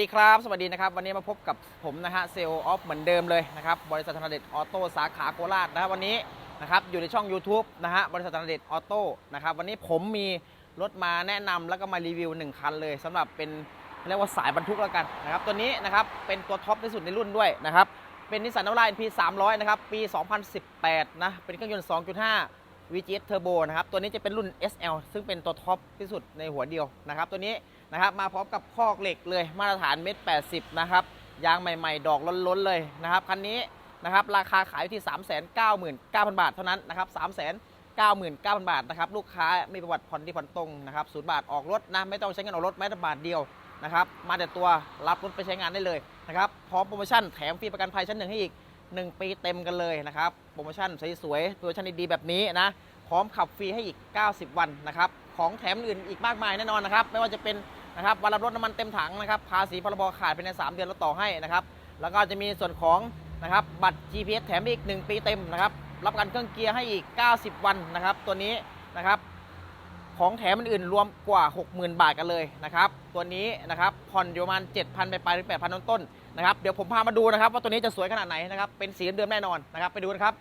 ดีครับ สวัสดีนะครับ วันนี้มาพบกับผมนะฮะเซลล์ออฟเหมือนเดิมเลยนะครับ บริษัทธนาเดชออโต้สาขาโคราชนะครับวันนี้นะครับอยู่ในช่อง YouTube นะฮะบริษัทธนาเดชออโต้นะครับวันนี้ผมมีรถมาแนะนำแล้วก็มารีวิว 1 คันเลยสำหรับเป็นเรียกว่าสายบรรทุกแล้วกันนะครับตัวนี้นะครับเป็นตัวท็อปที่สุดในรุ่นด้วยนะครับเป็นนิสสันนวาร่า NP 300นะครับปี 2018 นะเป็นเครื่องยนต์ 2.5 VGS Turbo นะครับตัวนี้จะเป็นรุ่น SL ซึ่งเป็นตัวท็อปที่สุดในหัวเดียวนะครับตัวนี้ นะครับมาพร้อมกับคอกเหล็กเลยมาตรฐานเมตร80นะครับยางใหม่ๆ ดอกล้นๆเลยนะครับคันนี้นะครับราคาขายอยู่ที่ 399,000 บาทเท่านั้นนะครับ399,000 บาทนะครับลูกค้ามีประวัติผ่อนที่ผ่อนตรงนะครับศูนย์บาทออกรถนะไม่ต้องใช้เงินออกรถแม้แต่บาทเดียวนะครับมาแต่ตัวรับรถไปใช้งานได้เลยนะครับพร้อมโปรโมชั่นแถมฟรีประกันภัยชั้นหนึ่งให้อีก 1 ปีเต็มกันเลยนะครับโปรโมชั่นสวยๆโปรโมชั่นดีๆแบบนี้นะพร้อมขับฟรีให้อีก 90 วันนะครับของแถมอื่นอีกมากมายแน่นอนนะครับไม่ว่าจะเป็น นะครับวันรับรถน้ำมันเต็มถังนะครับภาษีพรบขาดภายใน 3 เดือนลดต่อให้นะครับแล้วก็จะมีส่วนของนะครับบัตร GPS แถมอีก 1 ปีเต็มนะครับรับกันเครื่องเกียร์ให้อีก 90 วันนะครับตัวนี้นะครับของแถมอื่นรวมกว่า 60,000 บาทกันเลยนะครับตัวนี้นะครับผ่อนอยู่ประมาณ 7,000 ไปไปลายถึง8,000ต้นต้นๆนะครับเดี๋ยวผมพามาดูนะครับว่าตัวนี้จะสวยขนาดไหนนะครับเป็นสีเดิมแน่นอนนะครับไปดูนะครับ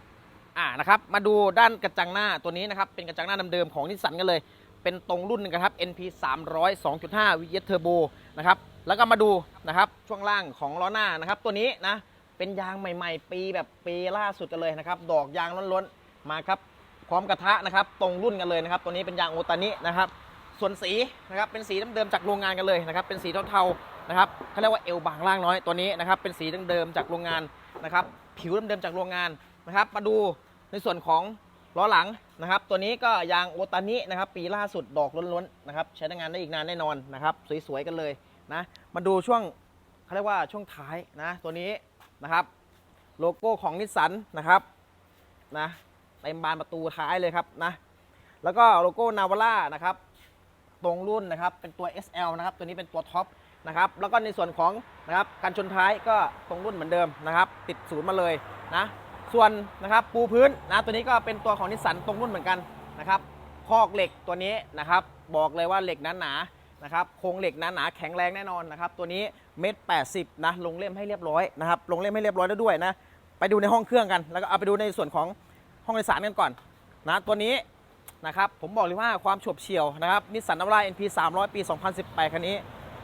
อ่านะครับมาดูด้านกระจังหน้าตัวนี้นะครับเป็นกระจังหน้าเดิมๆของนิสสันกันเลย เป็นตรงรุ่นหนึงครับ NP 300 2.5 VS Turbo นะครับ แล้วก็มาดูนะครับช่วงล่างของล้อหน้านะครับ ตัวนี้นะเป็นยางใหม่ ๆ ปีแบบปีล่าสุดกันเลยนะครับ ดอกยางล้นๆมาครับพร้อมกระทะนะครับ ตรงรุ่นกันเลยนะครับ ตัวนี้เป็นยางโอตานินะครับ ส่วนสีนะครับเป็นสีเดิมๆจากโรงงานกันเลยนะครับ เป็นสีเทาๆนะครับเขาเรียกว่าเอวบางล่างน้อยตัวนี้นะครับ เป็นสีเดิมๆจากโรงงานนะครับ ผิวเดิมๆจากโรงงานนะครับ มาดูในส่วนของ ล้อหลังนะครับ ตัวนี้ก็ยางโอตานินะครับ ปีล่าสุดดอกล้วนๆนะครับ ใช้งานได้อีกนานแน่นอนนะครับ สวยๆกันเลยนะ มาดูช่วงเขาเรียกว่าช่วงท้ายนะ ตัวนี้นะครับ โลโก้ของนิสสันนะครับนะเต็มบานประตูท้ายเลยครับนะแล้วก็โลโก้นาวาร่านะครับ ตรงรุ่นนะครับ เป็นตัว SL นะครับ ตัวนี้เป็นตัวท็อปนะครับ แล้วก็ในส่วนของนะครับการชนท้ายก็ตรงรุ่นเหมือนเดิมนะครับ ติดศูนย์มาเลยนะ ส่วนนะครับปูพื้นนะตัวนี้ก็เป็นตัวของนิสสันตรงรุ่นเหมือนกันนะครับคอกเหล็กตัวนี้นะครับบอกเลยว่าเหล็กหนหนานะครับโครงเหล็กหนหนาแข็งแรงแน่นอนนะครับตัวนี้เมตรแปดสิบนะลงเล่มให้เรียบร้อยนะครับลงเล่มให้เรียบร้อยแล้วด้วยนะไปดูในห้องเครื่องกัน แล้วก็เอาไปดูในส่วนของห้องโดยสารกันก่อนนะตัวนี้นะครับผมบอกเลยว่าความฉบเฉี่ยวนะครับนิสสันนวาร่า NP 300 ปี 2018 คันนี้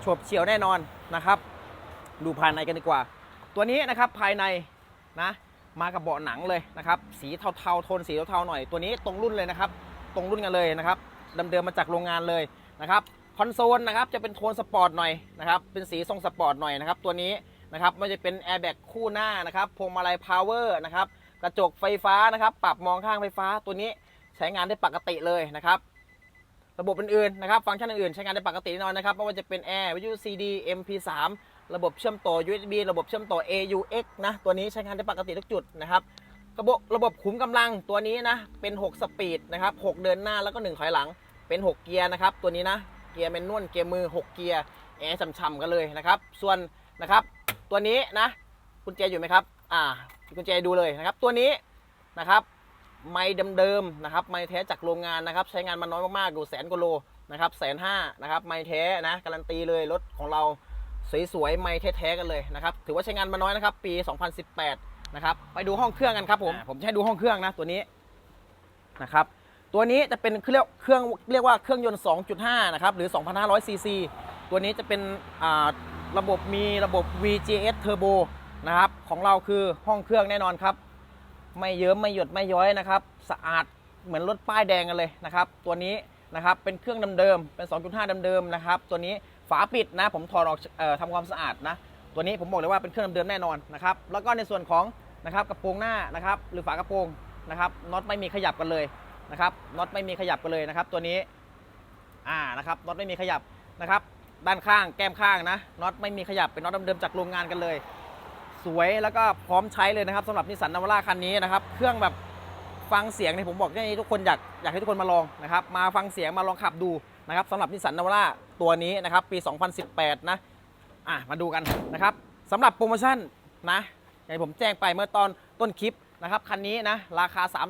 ฉบเฉี่ยวแน่นอนนะครับ ดูภายในกันดีกว่า ตัวนี้นะครับภายในนะ มากับเบาะหนังเลยนะครับ สีเทาๆโทนสีเทาๆหน่อยตัวนี้ตรงรุ่นเลยนะครับ ตรงรุ่นกันเลยนะครับเดิมๆมาจากโรงงานเลยนะครับคอนโซลนะครับจะเป็นโทนสปอร์ตหน่อยนะครับเป็นสีทรงสปอร์ตหน่อยนะครับตัวนี้นะครับไม่จะเป็นแอร์แบ็กคู่หน้านะครับพวงมาลัยพาวเวอร์นะครับกระจกไฟฟ้านะครับ ปรับมองข้างไฟฟ้าตัวนี้ใช้งานได้ปกติเลยนะครับ ระบบอื่นๆนะครับ ฟังก์ชันอื่นๆ ใช้งานได้ปกติแน่นอนนะครับไม่ว่าจะเป็นแอร์วิทยุ CD MP3 ระบบเชื่อมต่อ USB ระบบเชื่อมต่อ AUX นะ ตัวนี้ใช้งานได้ปกติทุกจุดนะครับระบบระบบขุมกำลังตัวนี้นะ เป็น 6 สปีดนะครับ 6 เดินหน้าแล้วก็ 1 ถอยหลัง เป็น 6 เกียร์นะครับ ตัวนี้นะ เกียร์แมนนวล เกียร์มือ 6 เกียร์ แอร์ช่ำๆกันเลยนะครับ ส่วนนะครับ ตัวนี้นะกุญแจอยู่ไหมครับ อ่ากุญแจดูเลยนะครับ ตัวนี้นะครับ ไม้เดิมๆนะครับ ไม้แท้จากโรงงานนะครับ ใช้งานมาน้อยมากๆดูแสนกว่าโลนะครับแสนห้านะครับ ไม้แท้นะ การันตีเลยรถของเรา สวยๆไม้แท้ๆกันเลยนะครับถือว่าใช้งานมาน้อยนะครับ ปี 2018 นะครับไปดูห้องเครื่องกันครับผมผมจะให้ดูห้องเครื่องนะตัวนี้นะครับตัวนี้จะเป็นเครื่องเครื่องเรียกว่าเครื่องยนต์ 2.5 นะครับหรือ 2,500 ซีซีตัวนี้จะเป็นอ่าระบบมีระบบ VGS Turbo นะครับของเราคือห้องเครื่องแน่นอนครับ ไม่เยิ้มไม่หยดไม่ย้อยนะครับ สะอาดเหมือนรถป้ายแดงกันเลยนะครับ ตัวนี้ นะครับ เป็นเครื่องเดิมๆเป็น 2.5เดิมๆนะครับ ตัวนี้ฝาปิดนะ ผมถอดออกเออทำความสะอาดนะ ตัวนี้ผมบอกเลยว่าเป็นเครื่องเดิมๆแน่นอนนะครับ แล้วก็ในส่วนของนะครับกระโปรงหน้านะครับ หรือฝากระโปรงนะครับ น็อตไม่มีขยับกันเลยนะครับ น็อตไม่มีขยับกันเลยนะครับ ตัวนี้ อ่า นะครับ น็อตไม่มีขยับนะครับ ด้านข้าง แก้มข้างนะ น็อตไม่มีขยับ เป็นน็อตเดิมๆจากโรงงานกันเลย สวย แล้วก็พร้อมใช้เลยนะครับสำหรับนิสสันนาวาร่าคันนี้นะครับ เครื่องแบบ ฟังเสียงเนี่ยผมบอกให้ทุกคนอยากอยากให้ทุกคนมาลองนะครับมาฟังเสียงมาลองขับดูนะครับสำหรับนิสสันนาวาร่าตัวนี้นะครับปี 2018 นะอะมาดูกันนะครับสำหรับโปรโมชั่นนะอย่างที่ผมแจ้งไปเมื่อตอนต้นคลิปนะครับคันนี้นะราคา 3 9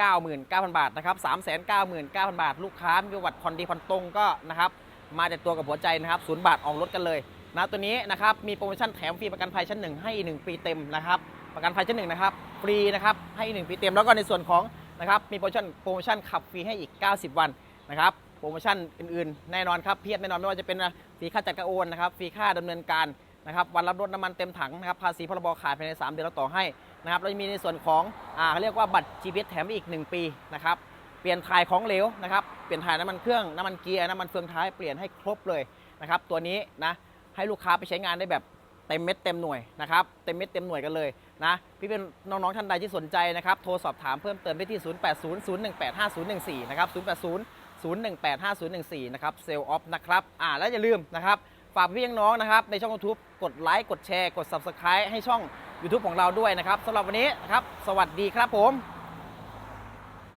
9 0 0 0 บาทนะครับ3 9 9 0 0 0 บาท ลูกค้ามีประวัติผ่อนดีผ่อนตรงก็นะครับมาจากตัวกับหัวใจนะครับศูนย์บาทออกรถกันเลยนะตัวนี้นะครับมีโปรโมชั่นแถมฟรีประกันภัยชั้น1ให้ 1 ปีเต็มนะครับประกันภัยชั้น1นะครับ ฟรีนะครับให้1ปีเต็มแล้วก็ในส่วนของนะครับมีโปรโมชั่นโปรโมชั่นขับฟรีให้อีก 90 วันนะครับโปรโมชั่นอื่นๆ แน่นอนครับเพียบแน่นอนไม่ว่าจะเป็นฟรีค่าจัดการโอนนะครับฟรีค่าดำเนินการนะครับวันรับรถน้ำมันเต็มถังนะครับภาษีพรบขายภายใน 3 เดือนเราต่อให้นะครับเราจะมีในส่วนของอ่าเขาเรียกว่าบัตร GPS แถมอีก 1 ปีนะครับเปลี่ยนถ่ายของเหลวนะครับเปลี่ยนถ่ายน้ำมันเครื่องน้ำมันเกียร์น้ำมันเฟืองท้ายเปลี่ยนให้ครบเลยนะครับตัวนี้นะให้ลูกค้าไปใช้งานได้แบบ เต็มเม็ดเต็มหน่วยนะครับเต็มเม็ดเต็มหน่วยกันเลยนะพี่เป็นน้องๆท่านใดที่สนใจนะครับโทรสอบถามเพิ่มเติมได้ที่ 0800185014 นะครับ 0800185014 นะครับเซลล์ออฟนะครับอ่าแล้วอย่าลืมนะครับฝากพี่น้องนะครับในช่อง YouTube กดไลค์กดแชร์กด Subscribe ให้ช่อง YouTube ของเราด้วยนะครับสำหรับวันนี้นะครับสวัสดีครับผม